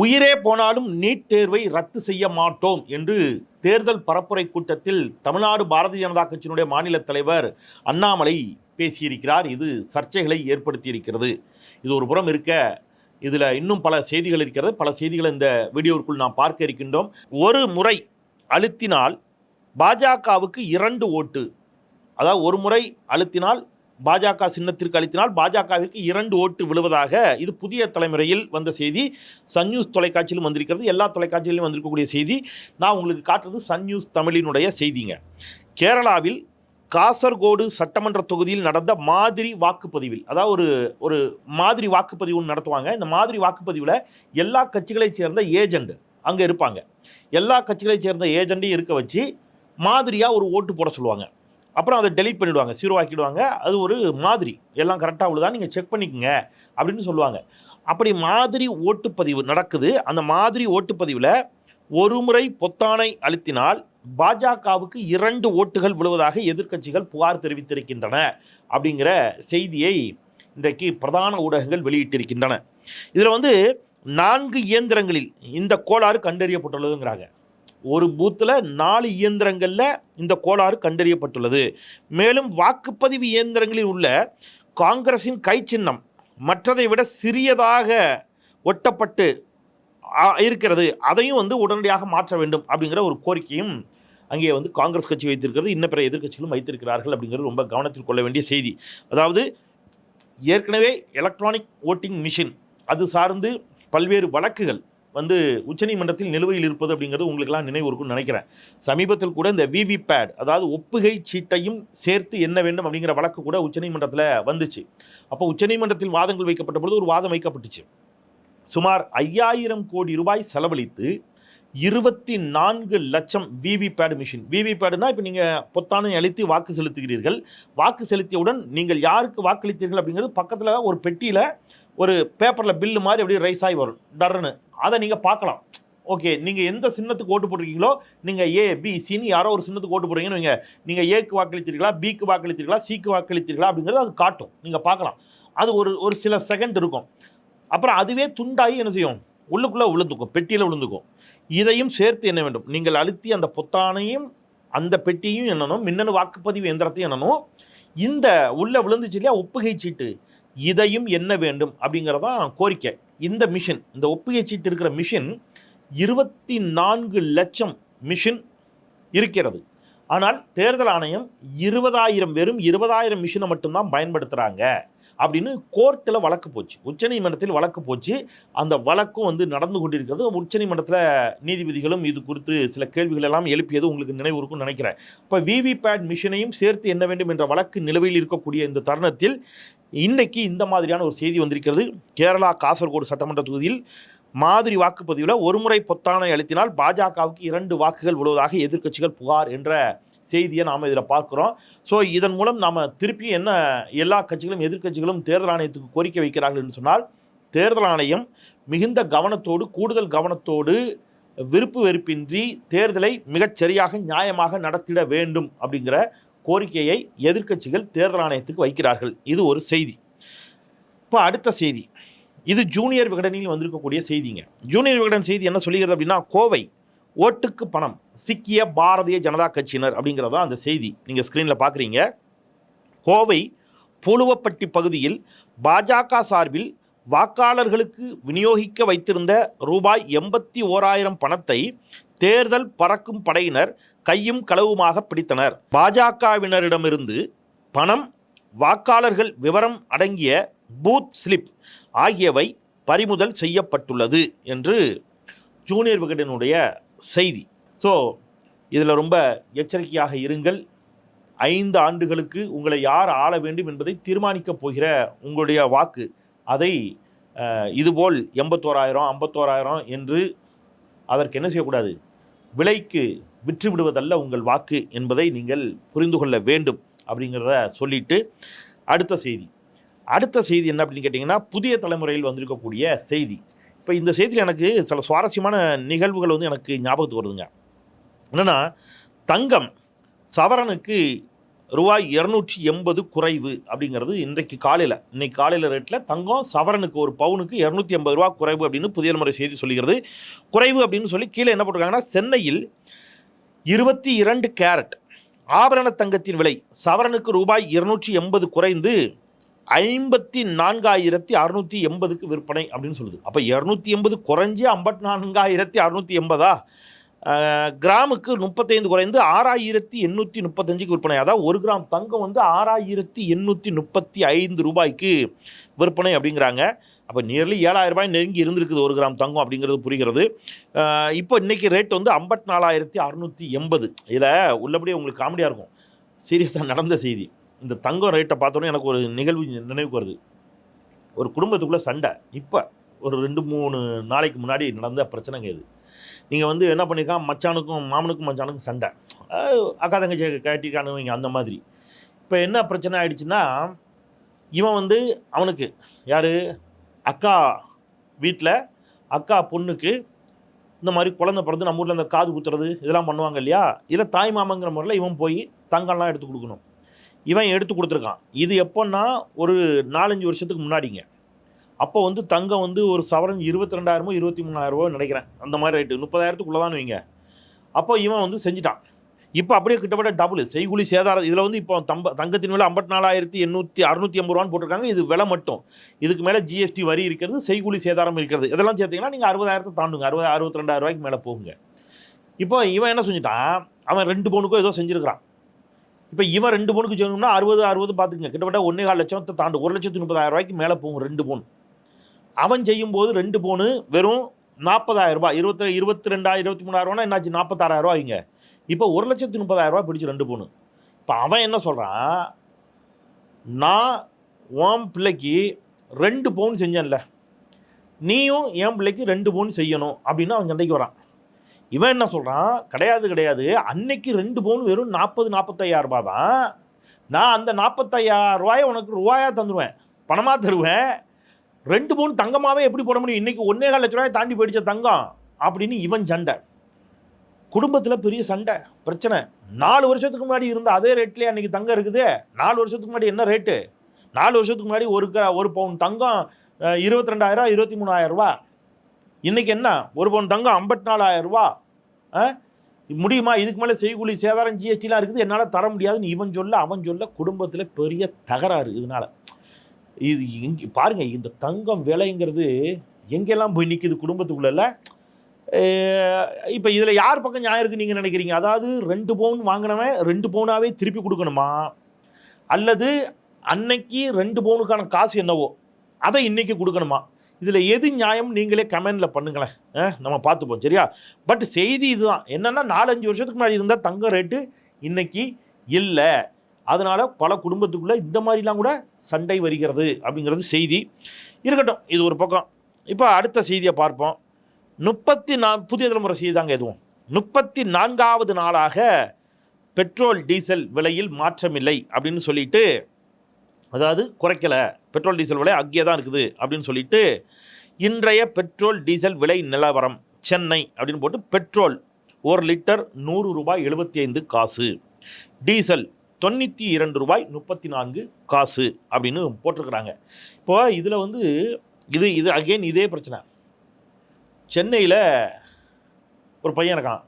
உயிரே போனாலும் நீட் தேர்வை ரத்து செய்ய மாட்டோம் என்று தேர்தல் பரப்புரை கூட்டத்தில் தமிழ்நாடு பாரதிய ஜனதா கட்சியினுடைய மாநில தலைவர் அண்ணாமலை பேசியிருக்கிறார். இது சர்ச்சைகளை ஏற்படுத்தியிருக்கிறது. இது ஒரு புறம் இருக்க இதில் இன்னும் பல செய்திகள் இருக்கிறது. பல செய்திகளை இந்த வீடியோவுக்குள் நாம் பார்க்க இருக்கின்றோம். ஒரு முறை அழுத்தினால் பாஜகவுக்கு இரண்டு ஓட்டு. அதாவது ஒரு முறை அழுத்தினால் பாஜக சின்னத்திற்கு அழுத்தினால் பாஜகவிற்கு இரண்டு ஓட்டு விழுவதாக இது புதிய தலைமுறையில் வந்த செய்தி. சன் நியூஸ் தொலைக்காட்சியிலும் வந்திருக்கிறது. எல்லா தொலைக்காட்சியிலும் வந்திருக்கக்கூடிய செய்தி. நான் உங்களுக்கு காட்டுறது சன் நியூஸ் தமிழினுடைய செய்திங்க. கேரளாவில் காசர்கோடு சட்டமன்ற தொகுதியில் நடந்த மாதிரி வாக்குப்பதிவில் அதாவது ஒரு ஒரு மாதிரி வாக்குப்பதிவு ஒன்று நடத்துவாங்க. இந்த மாதிரி வாக்குப்பதிவில் எல்லா கட்சிகளைச் சேர்ந்த ஏஜெண்ட் அங்கே இருப்பாங்க. எல்லா கட்சிகளைச் சேர்ந்த ஏஜெண்ட்டையும் இருக்க வச்சு மாதிரியாக ஒரு ஓட்டு போட சொல்லுவாங்க. அப்புறம் அதை டெலீட் பண்ணிவிடுவாங்க ஜீரோ ஆக்கிடுவாங்க அது ஒரு மாதிரி. எல்லாம் கரெக்டாக உள்ளதா? நீங்கள் செக் பண்ணிக்கோங்க அப்படின்னு சொல்லுவாங்க. அப்படி மாதிரி ஓட்டுப்பதிவு நடக்குது. அந்த மாதிரி ஓட்டுப்பதிவில் ஒரு முறை பொத்தானை அழுத்தினால் பாஜகவுக்கு இரண்டு ஓட்டுகள் விழுவதாக எதிர்க்கட்சிகள் புகார் தெரிவித்திருக்கின்றன அப்படிங்கிற செய்தியை இன்றைக்கு பிரதான ஊடகங்கள் வெளியிட்டிருக்கின்றன. இதில் வந்து நான்கு இயந்திரங்களில் இந்த கோளாறு கண்டறியப்பட்டுள்ளதுங்கிறாங்க. ஒரு பூத்தில் நாலு இயந்திரங்களில் இந்த கோளாறு கண்டறியப்பட்டுள்ளது. மேலும் வாக்குப்பதிவு இயந்திரங்களில் உள்ள காங்கிரஸின் கை சின்னம் மற்றதை விட சிறியதாக ஒட்டப்பட்டு இருக்கிறது. அதையும் வந்து உடனடியாக மாற்ற வேண்டும் அப்படிங்கிற ஒரு கோரிக்கையும் அங்கே வந்து காங்கிரஸ் கட்சி வைத்திருக்கிறது. இன்ன பிற எதிர்கட்சிகளும் வைத்திருக்கிறார்கள் அப்படிங்கிறது ரொம்ப கவனத்தில் கொள்ள வேண்டிய செய்தி. அதாவது ஏற்கனவே எலக்ட்ரானிக் ஓட்டிங் மிஷின் அது சார்ந்து பல்வேறு வழக்குகள் வந்து உச்சநீதிமன்றத்தில் நிலுவையில் இருப்பது அப்படிங்கிறது உங்களுக்கெல்லாம் நினைவு இருக்கும்னு நினைக்கிறேன். சமீபத்தில் கூட இந்த விவிபேட் அதாவது ஒப்புகை சீட்டையும் சேர்த்து என்ன வேண்டும் அப்படிங்கிற வழக்கு கூட உச்சநீதிமன்றத்தில் வந்துச்சு. அப்போ உச்சநீதிமன்றத்தில் வாதங்கள் வைக்கப்பட்ட பொழுது ஒரு வாதம் வைக்கப்பட்டுச்சு. சுமார் ஐயாயிரம் கோடி ரூபாய் செலவழித்து இருபத்தி நான்கு லட்சம் விவிபேட் மிஷின். விவிபேடுனா இப்போ நீங்கள் பொத்தானை அழித்து வாக்கு செலுத்துகிறீர்கள். வாக்கு செலுத்தியவுடன் நீங்கள் யாருக்கு வாக்களித்தீர்கள் அப்படிங்கிறது பக்கத்தில் ஒரு பெட்டியில் ஒரு பேப்பரில் பில்லு மாதிரி அப்படியே ரைஸ் ஆகி வரும். டர்னு அதை நீங்கள் பார்க்கலாம். ஓகே நீங்கள் எந்த சின்னத்துக்கு ஓட்டு போட்டிருக்கீங்களோ நீங்கள் ஏ பி சின்னு யாரோ ஒரு சின்னத்துக்கு ஓட்டு போடுறீங்கன்னு வைங்க. நீங்கள் ஏக்கு வாக்களித்தீர்களா பிக்கு வாக்களித்தீர்களா சிக்கு வாக்களித்தீர்களா அப்படிங்கிறது அது காட்டும். நீங்கள் பார்க்கலாம். அது ஒரு ஒரு சில செகண்ட் இருக்கும். அப்புறம் அதுவே துண்டாகி என்ன செய்யும்? உள்ளுக்குள்ளே விழுந்துக்கும். பெட்டியில் விழுந்துக்கும். இதையும் சேர்த்து என்ன வேண்டும்? நீங்கள் அழுத்தி அந்த பொத்தானையும் அந்த பெட்டியும் என்னணும்? மின்னணு வாக்குப்பதிவு எந்திரத்தையும் என்னணும்? இந்த உள்ளே விழுந்துச்சு இல்லையா? ஒப்புகை சீட்டு. இதையும் என்ன வேண்டும் அப்படிங்கிறதான் கோரிக்கை. இந்த மிஷின் இந்த ஒப்புகை சீட்டு இருக்கிற மிஷின் இருபத்தி நான்கு லட்சம் மிஷின் இருக்கிறது. ஆனால் தேர்தல் ஆணையம் இருபதாயிரம் வெறும் இருபதாயிரம் மிஷினை மட்டும்தான் பயன்படுத்துகிறாங்க அப்படின்னு கோர்ட்டில் வழக்கு போச்சு. உச்சநீதிமன்றத்தில் வழக்கு போச்சு. அந்த வழக்கும் வந்து நடந்து கொண்டிருக்கிறது. உச்சநீதிமன்றத்தில் நீதிபதிகளும் இது குறித்து சில கேள்விகள் எல்லாம் எழுப்பியது உங்களுக்கு நினைவு இருக்கும்னு நினைக்கிறேன். இப்போ விவிபேட் மிஷினையும் சேர்த்து என்ன வேண்டும் என்ற வழக்கு நிலுவையில் இருக்கக்கூடிய இந்த தருணத்தில் இன்றைக்கு இந்த மாதிரியான ஒரு செய்தி வந்திருக்கிறது. கேரளா காசர்கோடு சட்டமன்ற தொகுதியில் மாதிரி வாக்குப்பதிவில் ஒருமுறை பொத்தானை அழுத்தினால் பாஜகவுக்கு இரண்டு வாக்குகள் விழுவதாக எதிர்க்கட்சிகள் புகார் என்ற செய்தியை நாம் இதில் பார்க்குறோம். ஸோ இதன் மூலம் நாம் திருப்பி என்ன எல்லா கட்சிகளும் எதிர்க்கட்சிகளும் தேர்தல் ஆணையத்துக்கு கோரிக்கை வைக்கிறார்கள் என்று சொன்னால் தேர்தல் ஆணையம் மிகுந்த கவனத்தோடு கூடுதல் கவனத்தோடு விருப்பு வெறுப்பின்றி தேர்தலை மிகச்சரியாக நியாயமாக நடத்திட வேண்டும் அப்படிங்கிற கோரிக்கையை எதிர்க்கட்சிகள் தேர்தல் ஆணையத்துக்கு வைக்கிறார்கள். இது ஒரு செய்தி. இப்போ அடுத்த செய்தி. இது ஜூனியர் விகடனில் வந்திருக்கக்கூடிய செய்திங்க. ஜூனியர் விகடன் செய்தி என்ன சொல்லுகிறது அப்படின்னா கோவை ஓட்டுக்கு பணம் சிக்கிய பாரதிய ஜனதா கட்சியினர் அப்படிங்கிறதா அந்த செய்தி. நீங்கள் ஸ்க்ரீனில் பார்க்குறீங்க கோவை பூலுவப்பட்டி பகுதியில் பாஜக சார்பில் வாக்காளர்களுக்கு விநியோகிக்க வைத்திருந்த ரூபாய் எண்பத்தி ஓராயிரம் பணத்தை தேர்தல் பறக்கும் படையினர் கையும் களவுமாக பிடித்தனர். பாஜகவினரிடமிருந்து பணம் வாக்காளர்கள் விவரம் அடங்கிய பூத் ஸ்லிப் ஆகியவை பறிமுதல் செய்யப்பட்டுள்ளது என்று ஜூனியர் விகடனுடைய செய்தி. ஸோ இதில் ரொம்ப எச்சரிக்கையாக இருங்கள். ஐந்து ஆண்டுகளுக்கு உங்களை யார் ஆள வேண்டும் என்பதை தீர்மானிக்கப் போகிற உங்களுடைய வாக்கு அதை இதுபோல் எண்பத்தோராயிரம் ஐம்பத்தோராயிரம் என்று அதற்கு என்ன செய்யக்கூடாது? விலைக்கு விற்றுவிடுவதல்ல உங்கள் வாக்கு என்பதை நீங்கள் புரிந்து கொள்ள வேண்டும் அப்படிங்கிறத சொல்லிட்டு அடுத்த செய்தி. அடுத்த செய்தி என்ன அப்படின்னு கேட்டிங்கன்னா புதிய தலைமுறையில் வந்திருக்கக்கூடிய செய்தி. இப்போ இந்த செய்தியில் எனக்கு சில சுவாரஸ்யமான நிகழ்வுகள் வந்து எனக்கு ஞாபகத்துக்கு வருதுங்க. என்னென்னா தங்கம் சவரனுக்கு ரூபாய் இரநூற்றி எண்பது குறைவு அப்படிங்கிறது இன்றைக்கு காலையில் இன்றைக்கி காலையில் ரேட்டில் தங்கம் சவரனுக்கு ஒரு பவுனுக்கு இரநூத்தி எண்பது ரூபா குறைவு அப்படின்னு புதிய முறை செய்தி சொல்லுகிறது. குறைவு அப்படின்னு சொல்லி கீழே என்ன போட்டிருக்காங்கன்னா சென்னையில் இருபத்தி இரண்டு கேரட். ஆபரண தங்கத்தின் விலை சவரனுக்கு ரூபாய் இருநூற்றி எண்பது குறைந்து ஐம்பத்தி நான்காயிரத்தி அறுநூற்றி எண்பதுக்கு விற்பனை அப்படின்னு சொல்லுது. அப்போ இரநூத்தி எண்பது குறைஞ்சி ஐம்பத்தி நான்காயிரத்தி அறுநூற்றி எண்பதா? கிராமுக்கு முப்பத்தைந்து குறைந்து ஆறாயிரத்தி எண்ணூற்றி முப்பத்தஞ்சுக்கு விற்பனை. அதாவது ஒரு கிராம் தங்கம் வந்து ஆறாயிரத்தி எண்ணூற்றி முப்பத்தி ஐந்து ரூபாய்க்கு விற்பனை அப்படிங்கிறாங்க. அப்போ நியர்லி ஏழாயிரம் ரூபாய் நெருங்கி இருந்திருக்குது ஒரு கிராம் தங்கம் அப்படிங்கிறது புரிகிறது. இப்போ இன்றைக்கி ரேட் வந்து ஐம்பத்தி நாலாயிரத்தி அறுநூற்றி எண்பது. இதில் உள்ளபடியே உங்களுக்கு காமெடியாக இருக்கும். சீரியஸாக நடந்த செய்தி. இந்த தங்கம் ரேட்டை பார்த்தோன்னே எனக்கு ஒரு நிகழ்வு நினைவுக்கு வருது. ஒரு குடும்பத்துக்குள்ளே சண்டை. இப்போ ஒரு ரெண்டு மூணு நாளைக்கு முன்னாடி நடந்த பிரச்சனைங்க இது. நீங்கள் வந்து என்ன பண்ணியிருக்கான் மச்சானுக்கும் மாமனுக்கும் மச்சானுக்கும் சண்டை. அக்கா தங்கச்சி கேட்டிக்கானுவீங்க அந்த மாதிரி. இப்போ என்ன பிரச்சனை ஆயிடுச்சுன்னா இவன் வந்து அவனுக்கு யார்? அக்கா வீட்டில் அக்கா பொண்ணுக்கு இந்த மாதிரி குழந்தை பிறந்து நம்ம ஊரில் இந்த காது குத்துறது இதெல்லாம் பண்ணுவாங்க இல்லையா? இதில் தாய் மாமங்கிற முறையில் இவன் போய் தங்கம்லாம் எடுத்து கொடுக்கணும். இவன் எடுத்து கொடுத்துருக்கான். இது எப்போன்னா ஒரு நாலஞ்சு வருஷத்துக்கு முன்னாடிங்க. அப்போ வந்து தங்கம் வந்து ஒரு சவரன் இருபத்தி ரெண்டாயிரமோ இருபத்தி மூணாயிரமோ நினைக்கிறேன். அந்த மாதிரி ரேட்டு முப்பதாயிரத்துக்குள்ளே தான் வைங்க. அப்போ இவன் வந்து செஞ்சுட்டான். இப்போ அப்படியே கிட்டத்தட்ட டபுள் செய்குலி சேதாரம் இதில் வந்து இப்போ தம்ப தங்கத்தின் விலை ஐம்பத்தி நாலாயிரத்தி எண்ணூற்றி அறுநூற்றி ஐம்பது ரூபான்னு போட்டிருக்காங்க. இது விலை மட்டும். இதுக்கு மேலே ஜிஎஸ்டி வரி இருக்கிறது செய்குலி சேதாரம் இருக்கிறது. இதெல்லாம் சேர்த்தீங்கன்னா நீங்கள் அறுபதாயிரத்தை தாண்டுங்க. அறுபது அறுபத்தி ரெண்டாயிரம் ரூபாய்க்கு மேலே போகுங்க. இப்போ இவன் என்ன செஞ்சுட்டான்? அவன் ரெண்டு பவுனுக்கோ ஏதோ செஞ்சுருக்கிறான். இப்போ இவன் ரெண்டு பவுனுக்கு செய்யணும்னா அறுபது அறுபது பார்த்துங்க கிட்டத்தட்ட ஒன்றே கால் லட்சத்தை தாண்டு. ஒரு லட்சத்து முப்பதாயிரம் ரூபாய்க்கு மேலே போகும் ரெண்டு பவுன் அவன் செய்யும்போது ரெண்டு பவுனு வெறும் நாற்பதாயிரம் ரூபாய். இருபத்தி இருபத்தி ரெண்டாயிரம் இருபத்தி மூணாயிரம் என்னாச்சு? நாற்பத்தாறாயிரம் ரூபாய்ங்க இப்போ ஒரு லட்சத்து முப்பதாயிரம் ரூபாய் பிடிச்சி ரெண்டு பொண்ணு இப்போ அவன் என்ன சொல்கிறான் நான் உன் பிள்ளைக்கு ரெண்டு பவுன் செஞ்சேன்ல. நீயும் என் பிள்ளைக்கு ரெண்டு பவுன் செய்யணும் அப்படின்னு அவன் சண்டைக்கு வரான். இவன் என்ன சொல்கிறான் கிடையாது கிடையாது. அன்னைக்கு ரெண்டு பவுன் வெறும் நாற்பது நாற்பத்தையாயிரம் ரூபா தான். நான் அந்த நாற்பத்தையாயிரம் ரூபாயை உனக்கு ரூபாயாக தந்துடுவேன் பணமாக தருவேன். ரெண்டு பவுன் தங்கமாகவே எப்படி போட முடியும்? இன்னைக்கு ஒன்றே கால் லட்ச ரூபாயை தாண்டி போயிடுச்ச தங்கம் அப்படின்னு இவன் சண்டை. குடும்பத்தில் பெரிய சண்டை பிரச்சனை. நாலு வருஷத்துக்கு முன்னாடி இருந்த அதே ரேட்லேயே அன்றைக்கி தங்கம் இருக்குது. நாலு வருஷத்துக்கு முன்னாடி என்ன ரேட்டு நாலு வருஷத்துக்கு முன்னாடி ஒரு க ஒரு பவுன் தங்கம் இருபத்தி ரெண்டாயிரம் இருபத்தி மூணாயிரரூவா இன்றைக்கி என்ன? ஒரு பவுன் தங்கம் ஐம்பத்தி நாலாயிரரூவா ஆ? முடியுமா? இதுக்கு மேலே செய்கூலி சேதாரம் ஜிஎஸ்டிலாம் இருக்குது. என்னால் தர முடியாதுன்னு இவன் சொல்ல அவன் சொல்ல குடும்பத்தில் பெரிய தகராறு இதனால. இது இங்கே பாருங்கள் இந்த தங்கம் விலைங்கிறது எங்கெல்லாம் போய் நிற்கிது குடும்பத்துக்குள்ள இப்போ இதில் யார் பக்கம் நியாயம் இருக்குன்னு நீங்கள் நினைக்கிறீங்க? அதாவது ரெண்டு பவுன் வாங்கினவன் ரெண்டு பவுனாகவே திருப்பி கொடுக்கணுமா? அல்லது அன்னைக்கு ரெண்டு பவுனுக்கான காசு என்னவோ அதை இன்றைக்கி கொடுக்கணுமா? இதில் எது நியாயம்? நீங்களே கமெண்டில் பண்ணுங்களேன். நம்ம பார்த்துப்போம் சரியா? பட் செய்தி இதுதான். என்னென்னா நாலஞ்சு வருஷத்துக்கு முன்னாடி இருந்தால் தங்க ரேட்டு இன்னைக்கு இல்லை. அதனால் பல குடும்பத்துக்குள்ளே இந்த மாதிரிலாம் கூட சண்டை வருகிறது அப்படிங்கிறது செய்தி. இருக்கட்டும் இது ஒரு பக்கம். இப்போ அடுத்த செய்தியை பார்ப்போம். முப்பத்தி நா புதிய தலைமுறை செய்தாங்க எதுவும். முப்பத்தி நான்காவது நாளாக பெட்ரோல் டீசல் விலையில் மாற்றமில்லை அப்படின்னு சொல்லிட்டு அதாவது குறைக்கலை. பெட்ரோல் டீசல் விலை அங்கேயே தான் இருக்குது அப்படின்னு சொல்லிட்டு இன்றைய பெட்ரோல் டீசல் விலை நிலவரம் சென்னை அப்படின்னு போட்டு பெட்ரோல் ஒரு லிட்டர் நூறு ரூபாய் எழுபத்தி ஐந்து காசு. டீசல் தொண்ணூற்றி இரண்டு ரூபாய் முப்பத்தி நான்கு காசு அப்படின்னு போட்டிருக்கிறாங்க. இப்போ இதில் வந்து இது இது அகெயின் இதே பிரச்சனை. சென்னையில் ஒரு பையன் இருக்கான்.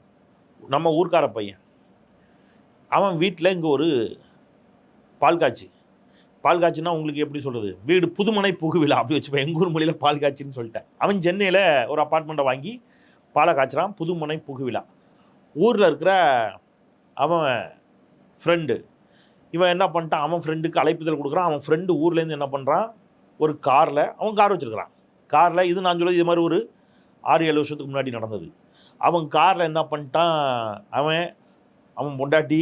நம்ம ஊர்க்கார பையன். அவன் வீட்டில் இங்கே ஒரு பால் காய்ச்சி பால் காட்சின்னா உங்களுக்கு எப்படி சொல்கிறது வீடு புதுமனை புகுவிழா அப்படி வச்சுப்பேன். எங்கள் ஊர் மொழியில் பால் காய்ச்சின்னு சொல்லிட்டேன். அவன் சென்னையில் ஒரு அப்பார்ட்மெண்ட்டை வாங்கி பாலை காய்ச்சிறான். புதுமனை புகுவிழா ஊரில் இருக்கிற அவன் ஃப்ரெண்டு இவன் என்ன பண்ணிட்டான்? அவன் ஃப்ரெண்டுக்கு அழைப்புதல் கொடுக்குறான். அவன் ஃப்ரெண்டு ஊர்லேருந்து என்ன பண்ணுறான் ஒரு காரில் அவன் கார் வச்சுருக்கிறான். காரில் இது நான் சொல்லுறது இது மாதிரி ஒரு ஆறு ஏழு வருஷத்துக்கு முன்னாடி நடந்தது. அவன் காரில் என்ன பண்ணிட்டான்? அவன் அவன் பொண்டாட்டி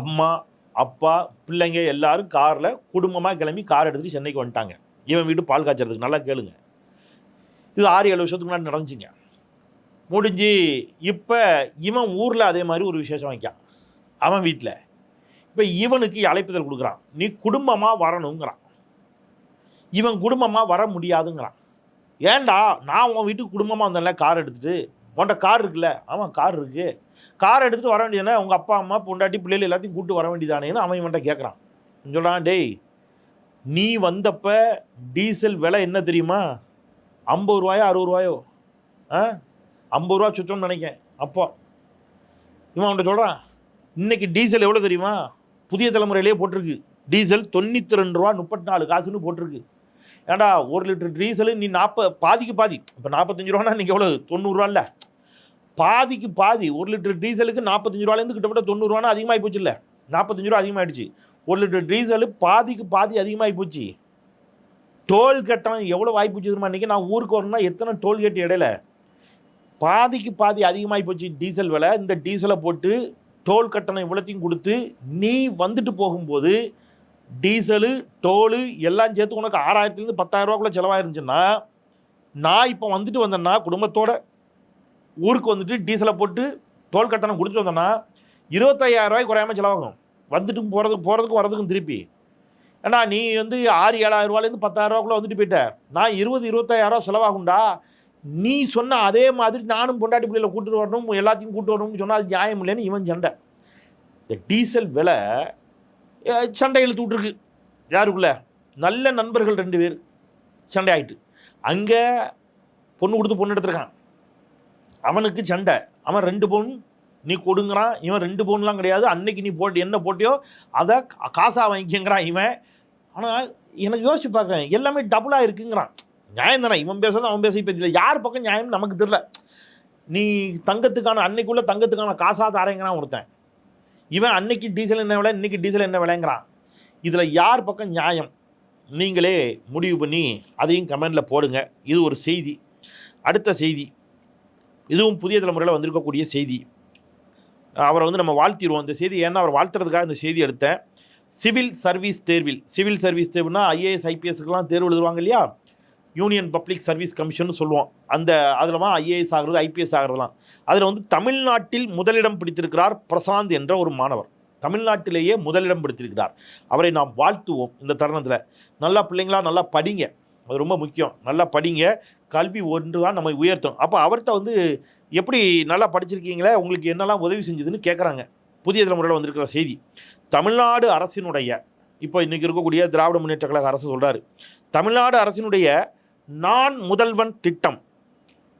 அம்மா அப்பா பிள்ளைங்க எல்லாரும் காரில் குடும்பமாக கிளம்பி கார் எடுத்துகிட்டு சென்னைக்கு வந்துட்டாங்க. இவன் வீட்டு பால் காய்ச்சறதுக்கு. நல்லா கேளுங்க. இது ஆறு ஏழு வருஷத்துக்கு முன்னாடி நடந்துச்சுங்க. முடிஞ்சு இப்போ இவன் ஊரில் அதே மாதிரி ஒரு விசேஷம் வைக்கான் அவன் வீட்டில் இப்போ இவனுக்கு அழைப்புதல் கொடுக்குறான். நீ குடும்பமாக வரணுங்கிறான். இவன் குடும்பமாக வர முடியாதுங்கிறான். ஏன்டா? நான் உன் வீட்டுக்கு குடும்பமாக வந்தேன்ல கார் எடுத்துகிட்டு உன்கிட்ட கார் இருக்குல்ல? ஆமாம் கார் இருக்குது கார் எடுத்துகிட்டு வர வேண்டியதானே உங்கள் அப்பா அம்மா பொண்டாட்டி பிள்ளைகள் எல்லாத்தையும் கூப்பிட்டு வர வேண்டியதானேன்னு அவன் இவன்ட்ட கேட்குறான் சொல்கிறான் டேய் நீ வந்தப்ப டீசல் விலை என்ன தெரியுமா? ஐம்பது ரூபாயோ அறுபது ரூபாயோ? ஆ? ஐம்பது ரூபா சுற்றோம்னு நினைக்கேன். அப்போ. இவன் அவன்கிட்ட சொல்கிறான் இன்றைக்கி டீசல் எவ்வளோ தெரியுமா? புதிய தலைமுறையிலேயே போட்டிருக்கு. டீசல் தொண்ணூற்றி ரெண்டு ரூபா முப்பத்தி நாலு காசுன்னு போட்டிருக்கு. ஏன்டா ஒரு லிட்டர் டீசலு நீ நாற்ப பாதிக்கு பாதி. இப்போ நாற்பத்தஞ்சு ரூபானா நீங்கள் எவ்வளோ தொண்ணூறுரூவா இல்லை பாதிக்கு பாதி. ஒரு லிட்டர் டீசலுக்கு நாற்பத்தஞ்சு ரூபாலேருந்து கிட்டத்தட்ட தொண்ணூறுரூவானா அதிகமாகி போச்சு இல்லை நாற்பத்தஞ்சு ரூபா அதிகமாகிடுச்சு ஒரு லிட்டர் டீசலு பாதிக்கு பாதி அதிகமாகி போச்சு. டோல் கட்டணம் எவ்வளோ வாய்ப்பு வச்சுருமா இன்றைக்கி நான் ஊருக்கு வரணும்னா எத்தனை டோல் கேட் இடையில? பாதிக்கு பாதி அதிகமாகி போச்சு டீசல் விலை. இந்த டீசலை போட்டு டோல் கட்டணம் இவ்வளோத்தையும் கொடுத்து நீ வந்துட்டு போகும்போது டீசலு டோலு எல்லாம் சேர்த்து உனக்கு ஆறாயிரத்துலேருந்து பத்தாயிரம் ரூபாக்குள்ள செலவாயிருந்துச்சுன்னா நான் இப்போ வந்துட்டு வந்தேன்னா குடும்பத்தோட ஊருக்கு வந்துட்டு டீசலை போட்டு டோல் கட்டணம் கொடுத்துட்டு வந்தேன்னா இருபத்தையாயிரம் ரூபாய் குறையாம செலவாகும். வந்துட்டு போகிறதுக்கு போகிறதுக்கும் வரதுக்கும் திருப்பி. ஏன்னா நீ வந்து ஆறு ஏழாயிரம் ரூபாயிலேருந்து பத்தாயிரம் ரூபாக்குள்ளே வந்துட்டு போயிட்ட. நான் இருபது இருபத்தாயிரம் செலவாகும்டா. நீ சொன்ன அதே மாதிரி நானும் பொண்டாட்டி பிள்ளைகளை கூட்டிட்டு வரணும் எல்லாத்தையும் கூட்டு வரணும்னு சொன்னால் அது நியாயம் இல்லைன்னு இவன் சண்டை. இந்த டீசல் விலை சண்டை இழுத்து விட்ருக்கு யாருக்குள்ள? நல்ல நண்பர்கள் ரெண்டு பேர் சண்டை ஆயிட்டு. அங்கே பொண்ணு கொடுத்து பொண்ணு எடுத்திருக்கான். அவனுக்கு சண்டை. அவன் ரெண்டு பவுன் நீ கொடுங்கிறான். இவன் ரெண்டு பவுன்லாம் கிடையாது. அன்னைக்கு நீ போட்டு என்ன போட்டியோ அதை கா- காசா வாங்கிக்கங்கிறான் இவன். ஆனால் எனக்கு யோசிச்சு பார்க்குறேன் எல்லாமே டபுளாக இருக்குங்கிறான். நியாயம் தானே? இவன் பேசுறது அவன் பேச இப்போ இதில் யார் பக்கம் நியாயம்னு நமக்கு தெரில நீ தங்கத்துக்கான அன்னைக்குள்ளே தங்கத்துக்கான காசாக தாரேங்கிறான் ஒருத்தன். இவன் அன்னைக்கு டீசல் என்ன விலை? இன்றைக்கி டீசல் என்ன விலைங்கிறான். இதில் யார் பக்கம் நியாயம்? நீங்களே முடிவு பண்ணி அதையும் கமெண்டில் போடுங்க. இது ஒரு செய்தி. அடுத்த செய்தி. இதுவும் புதிய தலைமுறையில் வந்திருக்கக்கூடிய செய்தி. அவரை வந்து நம்ம வாழ்த்திடுவோம். இந்த செய்தி ஏன்னா அவர் வாழ்த்துறதுக்காக இந்த செய்தி எடுத்தேன். சிவில் சர்வீஸ் தேர்வில். சிவில் சர்வீஸ் தேர்வுனா ஐஏஎஸ் ஐபிஎஸ்க்கெலாம் தேர்வு எழுதுவாங்க இல்லையா? யூனியன் பப்ளிக் சர்வீஸ் கமிஷன் சொல்லுவோம். அந்த அதில் தான் ஐஏஎஸ் ஆகிறது ஐபிஎஸ் ஆகிறதுலாம் அதில் வந்து தமிழ்நாட்டில் முதலிடம் பிடித்திருக்கிறார் பிரசாந்த் என்ற ஒரு மாணவர். தமிழ்நாட்டிலேயே முதலிடம் பிடித்திருக்கிறார். அவரை நாம் வாழ்த்துவோம் இந்த தருணத்தில். நல்லா பிள்ளைங்களா நல்லா படிங்க. அது ரொம்ப முக்கியம். நல்லா படிங்க. கல்வி ஒன்று தான் நம்ம உயர்த்தும். அப்போ அவர்கிட்ட வந்து எப்படி நல்லா படிச்சிருக்கீங்களே? உங்களுக்கு என்னெல்லாம் உதவி செஞ்சதுன்னு கேட்குறாங்க புதிய தலைமுறையில் வந்திருக்கிற செய்தி. தமிழ்நாடு அரசினுடைய இப்போ இன்றைக்கி இருக்கக்கூடிய திராவிட முன்னேற்ற கழக அரசு சொல்கிறாரு தமிழ்நாடு அரசினுடைய நான் முதல்வன் திட்டம்.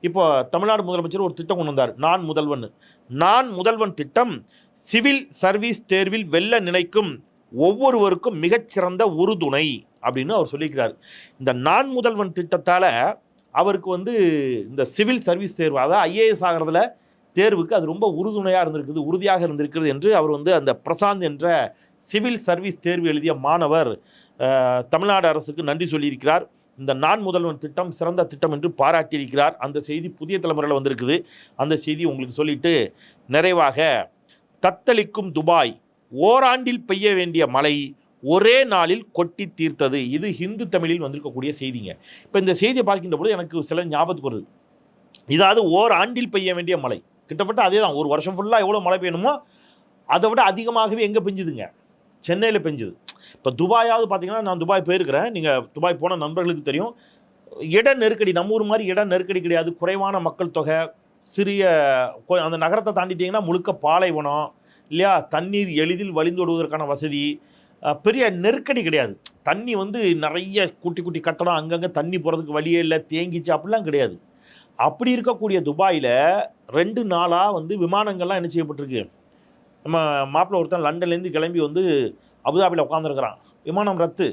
இப்போ தமிழ்நாடு முதலமைச்சர் ஒரு திட்டம் கொண்டு வந்தார். நான் முதல்வன் நான் முதல்வன் திட்டம் சிவில் சர்வீஸ் தேர்வில் வெல்ல நினைக்கும் ஒவ்வொருவருக்கும் மிகச்சிறந்த உறுதுணை அப்படின்னு அவர் சொல்லியிருக்கிறார் இந்த நான் முதல்வன் திட்டத்தால் அவருக்கு வந்து இந்த சிவில் சர்வீஸ் தேர்வு அதாவது ஐஏஎஸ் ஆகிறதுல தேர்வுக்கு அது ரொம்ப உறுதுணையாக இருந்திருக்குது உறுதியாக இருந்திருக்கிறது என்று அவர் வந்து அந்த பிரசாந்த் என்ற சிவில் சர்வீஸ் தேர்வு எழுதிய மாணவர் தமிழ்நாடு அரசுக்கு நன்றி சொல்லியிருக்கிறார். இந்த நான் முதல்வன் திட்டம் சிறந்த திட்டம் என்று பாராட்டியிருக்கிறார். அந்த செய்தி புதிய தலைமுறையில் வந்திருக்குது. அந்த செய்தி உங்களுக்கு சொல்லிட்டு நிறைவாக தத்தளிக்கும் துபாய் ஓராண்டில் பெய்ய வேண்டிய மழை ஒரே நாளில் கொட்டி தீர்த்தது. இது ஹிந்து தமிழில் வந்திருக்கக்கூடிய செய்திங்க. இப்போ இந்த செய்தியை பார்க்கின்ற பொழுது எனக்கு சில ஞாபகத்துக்கு வருது. இதாவது ஓராண்டில் பெய்ய வேண்டிய மழை. கிட்டத்தட்ட அதே தான் ஒரு வருஷம் ஃபுல்லாக எவ்வளோ மழை பெய்யணுமோ அதை விட அதிகமாகவே எங்கே பெஞ்சுதுங்க? சென்னையில் பெஞ்சுது. இப்போ துபாயாவது பார்த்தீங்கன்னா நான் துபாய் போயிருக்கிறேன். நீங்கள் துபாய் போன நண்பர்களுக்கு தெரியும். இட நெருக்கடி நம்ம ஊர் மாதிரி இட நெருக்கடி கிடையாது. குறைவான மக்கள் தொகை சிறிய அந்த நகரத்தை தாண்டிட்டிங்கன்னா முழுக்க பாலைவனம் இல்லையா? தண்ணீர் எளிதில் வழிந்தோடுவதற்கான வசதி. பெரிய நெருக்கடி கிடையாது. தண்ணி வந்து நிறைய குட்டி குட்டி கட்டடம் அங்கங்கே தண்ணி போகிறதுக்கு வழியே இல்லை. தேங்கிச்சு அப்படிலாம் கிடையாது. அப்படி இருக்கக்கூடிய துபாயில் ரெண்டு நாளாக வந்து விமானங்கள்லாம் என்ன செய்யப்பட்டிருக்கு? நம்ம மாப்பிள்ள ஒருத்தன் லண்டன்லேருந்து கிளம்பி வந்து அபுதாபியில் உட்காந்துருக்கிறான் விமானம் ரத்து.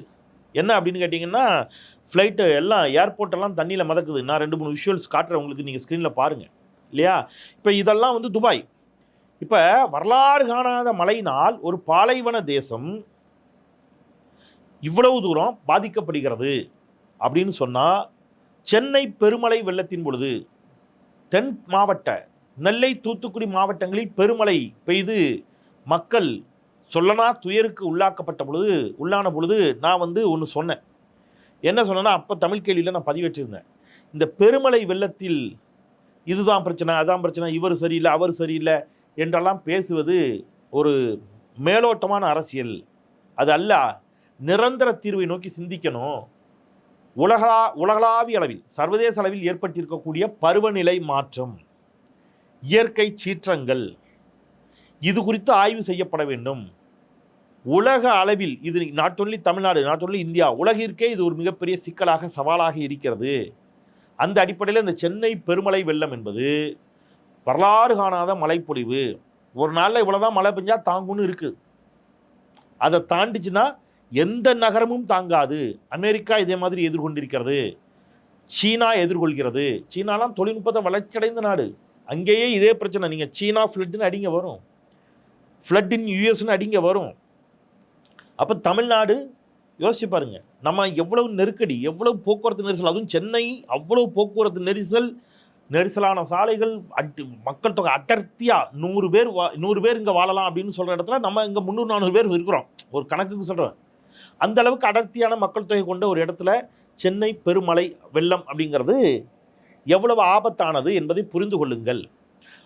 என்ன அப்படின்னு கேட்டிங்கன்னா ஃப்ளைட்டு எல்லாம் ஏர்போர்ட் எல்லாம் தண்ணியில் மிதக்குது. நான் ரெண்டு மூணு விஷுவல்ஸ் காட்டுறேன் உங்களுக்கு நீங்கள் ஸ்க்ரீனில் பாருங்கள் இல்லையா? இப்போ இதெல்லாம் வந்து துபாய். இப்போ வரலாறு காணாத மழையினால் ஒரு பாலைவன தேசம் இவ்வளவு தூரம் பாதிக்கப்படுகிறது அப்படின்னு சொன்னால் சென்னை பெருமழை வெள்ளத்தின் பொழுது தென் மாவட்ட நெல்லை தூத்துக்குடி மாவட்டங்களில் பெருமழை பெய்து மக்கள் சொல்லனா துயருக்கு உள்ளாக்கப்பட்ட பொழுது உள்ளான பொழுது நான் வந்து ஒன்று சொன்னேன். என்ன சொன்னேன்னா அப்போ தமிழ் கேள்வியில் நான் பதிவேற்றிருந்தேன். இந்த பெருமழை வெள்ளத்தில் இதுதான் பிரச்சனை அதான் பிரச்சனை இவர் சரியில்லை அவர் சரியில்லை என்றெல்லாம் பேசுவது ஒரு மேலோட்டமான அரசியல். அது அல்ல நிரந்தர தீர்வை நோக்கி சிந்திக்கணும். உலகளா உலகளாவிய அளவில் சர்வதேச அளவில் ஏற்பட்டிருக்கக்கூடிய பருவநிலை மாற்றம் இயற்கை சீற்றங்கள் இது குறித்து ஆய்வு செய்யப்பட வேண்டும். உலக அளவில் இது not only Tamil Nadu not only India உலகிற்கே இது ஒரு மிகப்பெரிய சிக்கலாக சவாலாக இருக்கிறது. அந்த அடிப்படையில் இந்த சென்னை பெருமலை வெள்ளம் என்பது வரலாறு காணாத மழைப்பொழிவு. ஒரு நாளில் இவ்வளோதான் மழை பெஞ்சால் தாங்கும்னு இருக்குது அதை தாண்டிச்சுன்னா எந்த நகரமும் தாங்காது. அமெரிக்கா இதே மாதிரி எதிர்கொண்டிருக்கிறது. சீனா எதிர்கொள்கிறது. சீனாலாம் தொழில்நுட்பத்தை வளர்ச்சியடைந்த நாடு. அங்கேயே இதே பிரச்சனை. நீங்கள் சீனா ஃப்ளட்டுன்னு அடிங்க வரும். ஃப்ளட் இன் யூஎஸ்னு அடிங்க வரும். அப்போ தமிழ்நாடு யோசிச்சு பாருங்க. நம்ம எவ்வளவு நெருக்கடி எவ்வளவு போக்குவரத்து நெரிசல் அதுவும் சென்னை அவ்வளவு போக்குவரத்து நெரிசல் நெரிசலான சாலைகள் அட்டு மக்கள் தொகை அடர்த்தியாக நூறு பேர் வா நூறு பேர் இங்கே வாழலாம் அப்படின்னு சொல்கிற இடத்துல நம்ம இங்கே முந்நூறு நானூறு பேர் இருக்கிறோம். ஒரு கணக்குக்கு சொல்கிறேன் அந்த அளவுக்கு அடர்த்தியான மக்கள் தொகை கொண்ட ஒரு இடத்துல சென்னை பெருமழை வெள்ளம் அப்படிங்கிறது எவ்வளவு ஆபத்தானது என்பதை புரிந்து கொள்ளுங்கள்.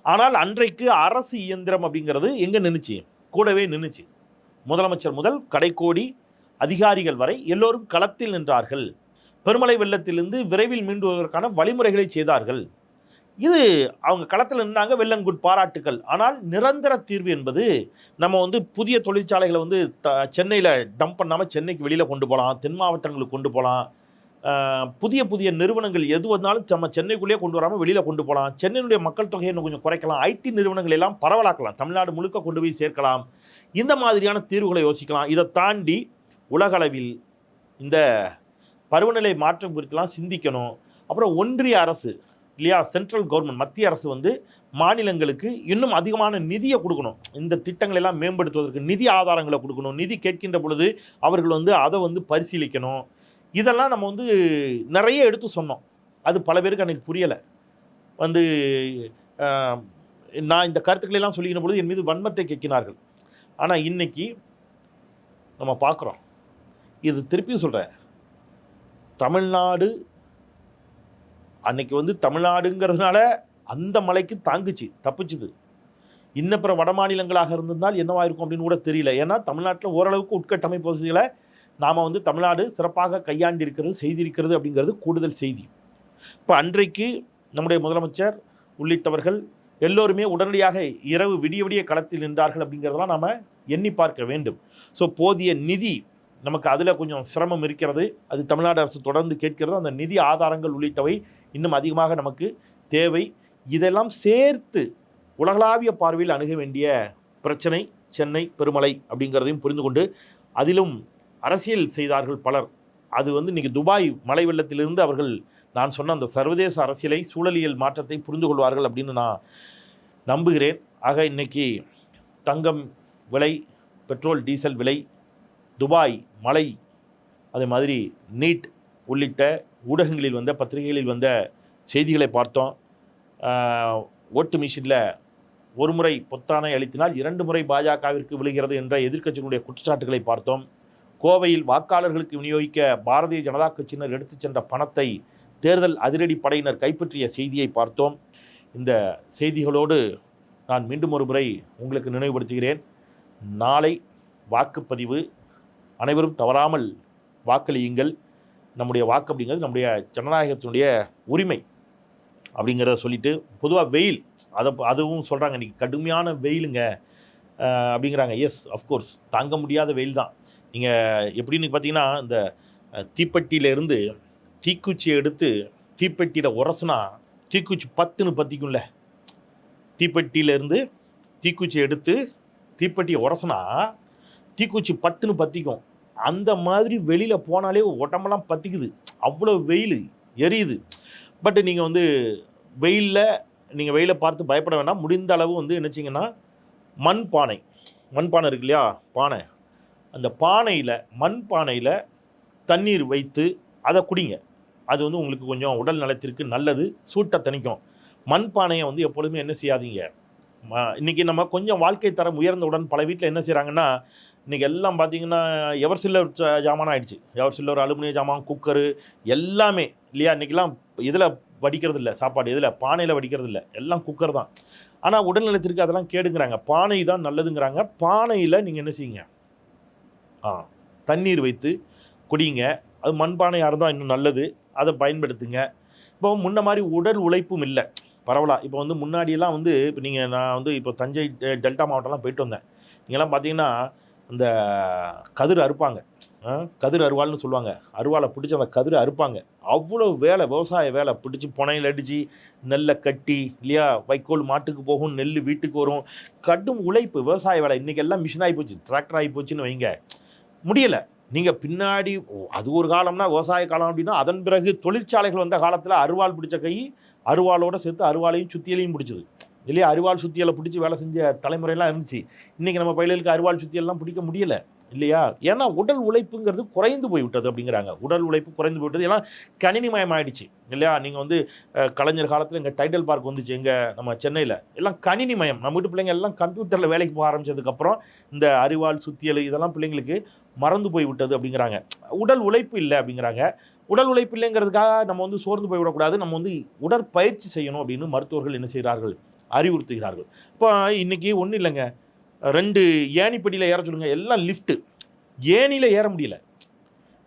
ஆனால் அன்றைக்கு அரசு இயந்திரம் அப்படிங்கிறது எங்கே நின்றுச்சு கூடவே நின்றுச்சு முதலமைச்சர் முதல் கடைக்கோடி அதிகாரிகள் வரை எல்லோரும் களத்தில் நின்றார்கள். பெருமலை வெள்ளத்திலிருந்து விரைவில் மீண்டு வருவதற்கான வழிமுறைகளை செய்தார்கள். இது அவங்க களத்தில் நின்றாங்க வெள்ளன் குட் பாராட்டுக்கள். ஆனால் நிரந்தர தீர்வு என்பது நம்ம வந்து புதிய தொழிற்சாலைகளை வந்து த சென்னையில் டம்ப் பண்ணாமல் சென்னைக்கு வெளியில் கொண்டு போகலாம் தென் மாவட்டங்களுக்கு கொண்டு போகலாம் புதிய புதிய நிறுவனங்கள் எது வந்தாலும் நம்ம சென்னைக்குள்ளேயே கொண்டு வராமல் வெளியில் கொண்டு போகலாம் சென்னையினுடைய மக்கள் தொகையை இன்னும் கொஞ்சம் குறைக்கலாம். ஐடி நிறுவனங்கள் எல்லாம் பரவலாக்கலாம். தமிழ்நாடு முழுக்க கொண்டு போய் சேர்க்கலாம். இந்த மாதிரியான தீர்வுகளை யோசிக்கலாம். இதை தாண்டி உலகளவில் இந்த பருவநிலை மாற்றம் குறித்துலாம் சிந்திக்கணும். அப்புறம் ஒன்றிய அரசு இல்லையா சென்ட்ரல் கவர்மெண்ட் மத்திய அரசு வந்து மாநிலங்களுக்கு இன்னும் அதிகமான நிதியை கொடுக்கணும். இந்த திட்டங்களை எல்லாம் மேம்படுத்துவதற்கு நிதி ஆதாரங்களை கொடுக்கணும். நிதி கேட்கின்ற பொழுது அவர்கள் வந்து அதை வந்து பரிசீலிக்கணும். இதெல்லாம் நம்ம வந்து நிறைய எடுத்து சொன்னோம். அது பல பேருக்கு அன்றைக்கி புரியலை. வந்து நான் இந்த கருத்துக்களை எல்லாம் சொல்லிக்கிற பொழுது என் மீது வன்மத்தை கேட்கினார்கள். ஆனால் இன்னைக்கு நம்ம பார்க்குறோம். இது திருப்பி சொல்கிறேன் தமிழ்நாடு அன்னைக்கு வந்து தமிழ்நாடுங்கிறதுனால அந்த மலைக்கு தாங்குச்சு தப்பிச்சுது. இன்னப்புற வட மாநிலங்களாக இருந்திருந்தால் என்னவாயிருக்கும் அப்படின்னு கூட தெரியல. ஏன்னா தமிழ்நாட்டில் ஓரளவுக்கு உட்கட்டமைப்பு வசதிகளை நாம் வந்து தமிழ்நாடு சிறப்பாக கையாண்டி இருக்கிறது செய்திருக்கிறது அப்படிங்கிறது கூடுதல் செய்தி. இப்போ அன்றைக்கு நம்முடைய முதலமைச்சர் உள்ளிட்டவர்கள் எல்லோருமே உடனடியாக இரவு விடிய விடிய களத்தில் நின்றார்கள் அப்படிங்கிறதெல்லாம் நாம் எண்ணி பார்க்க வேண்டும். ஸோ போதிய நிதி நமக்கு அதில் கொஞ்சம் சிரமம் இருக்கிறது. அது தமிழ்நாடு அரசு தொடர்ந்து கேட்கிறது. அந்த நிதி ஆதாரங்கள் உள்ளிட்டவை இன்னும் அதிகமாக நமக்கு தேவை. இதெல்லாம் சேர்த்து உலகளாவிய பார்வையில் அணுக வேண்டிய பிரச்சனை சென்னை பெருமலை அப்படிங்கிறதையும் புரிந்து கொண்டு அதிலும் அரசியல் செய்தார்கள் பலர். அது வந்து இன்றைக்கி துபாய் மலை வெள்ளத்திலிருந்து அவர்கள் நான் சொன்ன அந்த சர்வதேச அரசியலை சூழலியல் மாற்றத்தை புரிந்து கொள்வார்கள் அப்படின்னு நான் நம்புகிறேன். ஆக இன்றைக்கி தங்கம் விலை பெட்ரோல் டீசல் விலை துபாய் மலை அதே மாதிரி நீட் உள்ளிட்ட ஊடகங்களில் வந்த பத்திரிகைகளில் வந்த செய்திகளை பார்த்தோம். ஓட்டு மிஷினில் ஒரு முறை பொத்தானை அளித்தினால் இரண்டு முறை பாஜகவிற்கு விழுகிறது என்ற எதிர்க்கட்சியினுடைய குற்றச்சாட்டுகளை பார்த்தோம். கோவையில் வாக்காளர்களுக்கு விநியோகிக்க பாரதிய ஜனதா கட்சியினர் எடுத்துச் சென்ற பணத்தை தேர்தல் அதிரடி படையினர் கைப்பற்றிய செய்தியை பார்த்தோம். இந்த செய்திகளோடு நான் மீண்டும் ஒரு முறை உங்களுக்கு நினைவுபடுத்துகிறேன். நாளை வாக்குப்பதிவு. அனைவரும் தவறாமல் வாக்களியுங்கள். நம்முடைய வாக்கு அப்படிங்கிறது நம்முடைய ஜனநாயகத்தினுடைய உரிமை அப்படிங்கிறத சொல்லிவிட்டு பொதுவாக வெயில் அதை அதுவும் சொல்கிறாங்க இன்றைக்கி கடுமையான வெயிலுங்க. அப்படிங்கிறாங்க. எஸ் அஃப்கோர்ஸ் தாங்க முடியாத வெயில் தான் நீங்கள் எப்படின்னு பார்த்தீங்கன்னா இந்த தீப்பெட்டியிலேருந்து தீக்குச்சியை எடுத்து தீப்பெட்டியில் உரசுனா தீக்குச்சி பத்துன்னு பற்றிக்கும்ல தீப்பெட்டியிலேருந்து தீக்குச்சி எடுத்து தீப்பெட்டியை உரசுனா தீக்குச்சி பட்டுன்னு பற்றிக்கும் அந்த மாதிரி வெளியில் போனாலே உடம்பெல்லாம் பற்றிக்குது அவ்வளோ வெயில் எரியுது. பட் நீங்கள் வந்து வெயிலில் நீங்கள் வெயிலை பார்த்து பயப்பட வேண்டாம். முடிந்த அளவு வந்து என்னச்சிங்கன்னா மண் பானை மண் பானை இருக்கு இல்லையா? பானை. அந்த பானையில் மண் பானையில் தண்ணீர் வைத்து அதை குடிங்க. அது வந்து உங்களுக்கு கொஞ்சம் உடல் நலத்திற்கு நல்லது சூட்டை தணிக்கும். மண் பானையை வந்து எப்பொழுதுமே என்ன செய்யாதீங்க. ம- இன்னைக்கு நம்ம கொஞ்சம் வாழ்க்கை தரம் உயர்ந்தவுடன் பல வீட்டில் என்ன செய்கிறாங்கன்னா இன்றைக்கி எல்லாம் பார்த்தீங்கன்னா எவர் சில்லர் ஜாமான் ஆகிடுச்சு எவர் சில்லர் அலுமினிய ஜாமான் குக்கரு எல்லாமே இல்லையா? இன்றைக்கெலாம் இதில் வடிக்கிறது இல்லை சாப்பாடு இதில் பானையில் வடிக்கிறது இல்லை எல்லாம் குக்கர் தான். ஆனால் உடல்நலத்திற்கு அதெல்லாம் கேடுங்கிறாங்க. பானை தான் நல்லதுங்கிறாங்க. பானையில் நீங்கள் என்ன செய்யுங்க? ஆ தண்ணீர் வைத்து குடிங்க. அது மண்பானையாக இருந்தால் இன்னும் நல்லது. அதை பயன்படுத்துங்க. இப்போ முன்ன மாதிரி உடல் உழைப்பும் இல்லை. பரவலாக இப்போ வந்து முன்னாடியெல்லாம் வந்து இப்போ நீங்கள் நான் வந்து இப்போ தஞ்சை டெ- டெல்டா மாவட்டம்லாம் போயிட்டு வந்தேன். நீங்கள்லாம் பார்த்தீங்கன்னா இந்த கதிர் அறுப்பாங்க. கதிர் அருவாள்னு சொல்லுவாங்க. அருவாளை பிடிச்சி அந்த கதிரை அறுப்பாங்க. அவ்வளோ வேலை விவசாய வேலை. பிடிச்சி புனையில் அடித்து நெல்லை கட்டி இல்லையா வைக்கோல் மாட்டுக்கு போகும் நெல் வீட்டுக்கு வரும். கடும் உழைப்பு விவசாய வேலை. இன்றைக்கி எல்லாம் மிஷின் ஆகி போச்சு டிராக்டர் ஆகி போச்சுன்னு வைங்க. முடியலை. நீங்கள் பின்னாடி ஓ, அது ஒரு காலம்னா விவசாய காலம் அப்படின்னா அதன் பிறகு தொழிற்சாலைகள் வந்த காலத்தில் அருவாள் பிடிச்ச கை அருவாளோட சேர்த்து அருவாளையும் சுத்தியலையும் பிடிச்சது. இல்லையா? அருவாள் சுத்தியலை பிடிச்சி வேலை செஞ்ச தலைமுறையெல்லாம் இருந்துச்சு. இன்றைக்கி நம்ம பயிலுக்கு அருவாள் சுத்தியெல்லாம் பிடிக்க முடியல. இல்லையா? ஏன்னா உடல் உழைப்புங்கிறது குறைந்து போய்விட்டது அப்படிங்கிறாங்க. உடல் உழைப்பு குறைந்து போய்விட்டது. எல்லாம் கணினிமயம் ஆயிடுச்சு இல்லையா? நீங்கள் வந்து கலைஞர் காலத்தில் எங்கள் டைட்டில் பார்க் வந்துச்சு எங்கள் நம்ம சென்னையில். எல்லாம் கணினிமயம். நம்ம வீட்டு பிள்ளைங்க எல்லாம் கம்ப்யூட்டரில் வேலைக்கு போக ஆரம்பிச்சதுக்கப்புறம் இந்த அறிவாள் சுத்தியல் இதெல்லாம் பிள்ளைங்களுக்கு மறந்து போய் விட்டது அப்படிங்கிறாங்க. உடல் உழைப்பு இல்லை அப்படிங்கிறாங்க. உடல் உழைப்பு இல்லைங்கிறதுக்காக நம்ம வந்து சோர்ந்து போய் விடக்கூடாது நம்ம வந்து உடற்பயிற்சி செய்யணும் அப்படின்னு மருத்துவர்கள் என்ன செய்கிறார்கள்? அறிவுறுத்துகிறார்கள். இப்போ இன்றைக்கி ஒன்றும் இல்லைங்க. ரெண்டு ஏணிப்படியில் ஏற சொல்லுங்க எல்லாம் லிஃப்ட்டு ஏணியில் ஏற முடியல.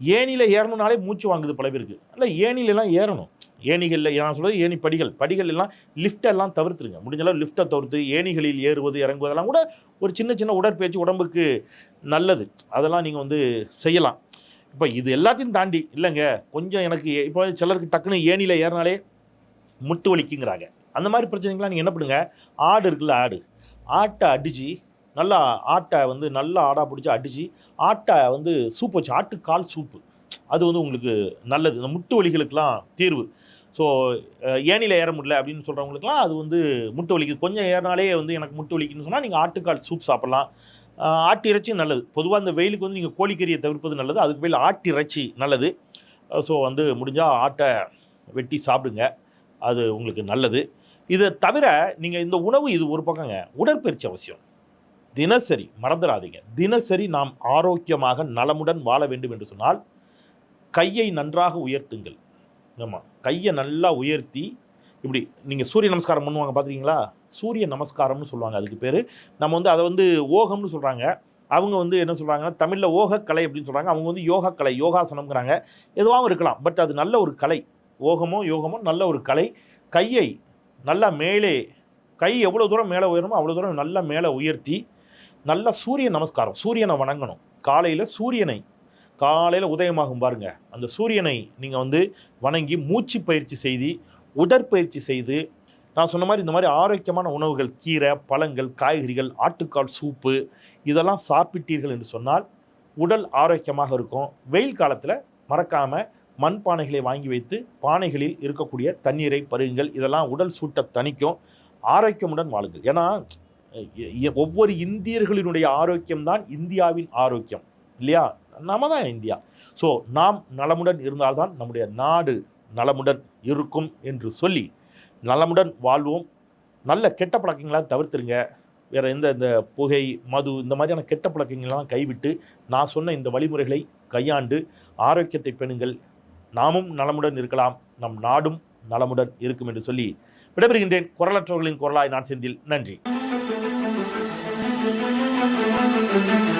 ஏணியில் ஏறணும்னாலே மூச்சு வாங்குது பல பேருக்கு. இல்லை ஏணிலெல்லாம் ஏறணும். ஏணிகளில் நான் சொல்றது ஏணி படிகள் படிகள் எல்லாம் லிஃப்டெல்லாம் தவிர்த்துருங்க முடிஞ்சளவு லிஃப்ட்டை தவிர்த்து ஏணிகளில் ஏறுவது இறங்குவதெல்லாம் கூட ஒரு சின்ன சின்ன உடற்பயிற்சி உடம்புக்கு நல்லது. அதெல்லாம் நீங்கள் வந்து செய்யலாம். இப்போ இது எல்லாத்தையும் தாண்டி இல்லைங்க கொஞ்சம் எனக்கு இப்போ சிலருக்கு டக்குன்னு ஏணியில் ஏறினாலே முட்டு வலிக்குங்கிறாங்க. அந்த மாதிரி பிரச்சனைகள்லாம் நீங்கள் என்ன பண்ணுங்க? ஆடு இருக்குல்ல ஆடு. ஆட்டை அடித்து நல்லா ஆட்டை வந்து நல்லா ஆடாக பிடிச்சி அடித்து ஆட்டை வந்து சூப் வச்சு ஆட்டுக்கால் சூப்பு. அது வந்து உங்களுக்கு நல்லது. இந்த முட்டு வலிகளுக்கெல்லாம் தீர்வு. ஸோ ஏணியில் ஏற முடியல அப்படின்னு சொல்கிறவங்களுக்குலாம் அது வந்து முட்டு வலிக்கு. கொஞ்சம் ஏறினாலே வந்து எனக்கு முட்டு வலிக்குன்னு சொன்னால் நீங்கள் ஆட்டுக்கால் சூப் சாப்பிட்லாம். ஆட்டு இறைச்சி நல்லது. பொதுவாக இந்த வெயிலுக்கு வந்து நீங்கள் கோழிக்கறியை தவிர்ப்பது நல்லது. அதுக்கு மேலே ஆட்டு இறைச்சி நல்லது. ஸோ வந்து முடிஞ்சால் ஆட்டை வெட்டி சாப்பிடுங்க. அது உங்களுக்கு நல்லது. இதை தவிர நீங்கள் இந்த உணவு இது ஒரு பக்கங்க. உடற்பயிற்சி அவசியம். தினசரி மறந்துடாதீங்க தினசரி நாம் ஆரோக்கியமாக நலமுடன் வாழ வேண்டும் என்று சொன்னால் கையை நன்றாக உயர்த்துங்கள். ஆமாம் கையை நல்லா உயர்த்தி இப்படி நீங்கள் சூரிய நமஸ்காரம் பண்ணுவாங்க பார்த்துருக்கீங்களா சூரிய நமஸ்காரம்னு சொல்லுவாங்க அதுக்கு பேர். நம்ம வந்து அதை வந்து ஓகம்னு சொல்கிறாங்க அவங்க வந்து என்ன சொல்கிறாங்கன்னா தமிழில் ஓகக்கலை அப்படின்னு சொல்கிறாங்க அவங்க வந்து யோகக்கலை யோகாசனம்ங்கிறாங்க. எதுவாகவும் இருக்கலாம் பட் அது நல்ல ஒரு கலை. ஓகமோ யோகமோ நல்ல ஒரு கலை. கையை நல்லா மேலே கை எவ்வளோ தூரம் மேலே உயரணுமோ அவ்வளோ தூரம் நல்லா மேலே உயர்த்தி நல்லா சூரிய நமஸ்காரம் சூரியனை வணங்கணும். காலையில் சூரியனை காலையில் உதயமாகும் பாருங்கள் அந்த சூரியனை நீங்கள் வந்து வணங்கி மூச்சு பயிற்சி செய்து உடற்பயிற்சி செய்து நான் சொன்ன மாதிரி இந்த மாதிரி ஆரோக்கியமான உணவுகள் கீரை பழங்கள் காய்கறிகள் ஆட்டுக்கால் சூப்பு இதெல்லாம் சாப்பிட்டீர்கள் என்று சொன்னால் உடல் ஆரோக்கியமாக இருக்கும். வெயில் காலத்தில் மறக்காமல் மண் பானைகளை வாங்கி வைத்து பானைகளில் இருக்கக்கூடிய தண்ணீரை பருகுங்கள். இதெல்லாம் உடல் சூட்டை தணிக்கும். ஆரோக்கியமுடன் வாழுங்கள். ஏன்னா ஒவ்வொரு இந்தியர்களினுடைய ஆரோக்கியம்தான் இந்தியாவின் ஆரோக்கியம். இல்லையா? நாம தான் இந்தியா. ஸோ நாம் நலமுடன் இருந்தால்தான் நம்முடைய நாடு நலமுடன் இருக்கும் என்று சொல்லி நலமுடன் வாழ்வோம். நல்ல கெட்ட பழக்கங்களை தவிர்த்துருங்க. வேறு எந்த இந்த புகை மது இந்த மாதிரியான கெட்ட பழக்கங்கள்லாம் கைவிட்டு நான் சொன்ன இந்த வழிமுறைகளை கையாண்டு ஆரோக்கியத்தை பெணுங்கள். நாமும் நலமுடன் இருக்கலாம். நம் நாடும் நலமுடன் இருக்கும் என்று சொல்லி விடைபெறுகின்றேன். குரலற்றவர்களின் குரலாய் நான் செந்தில். நன்றி. Thank you.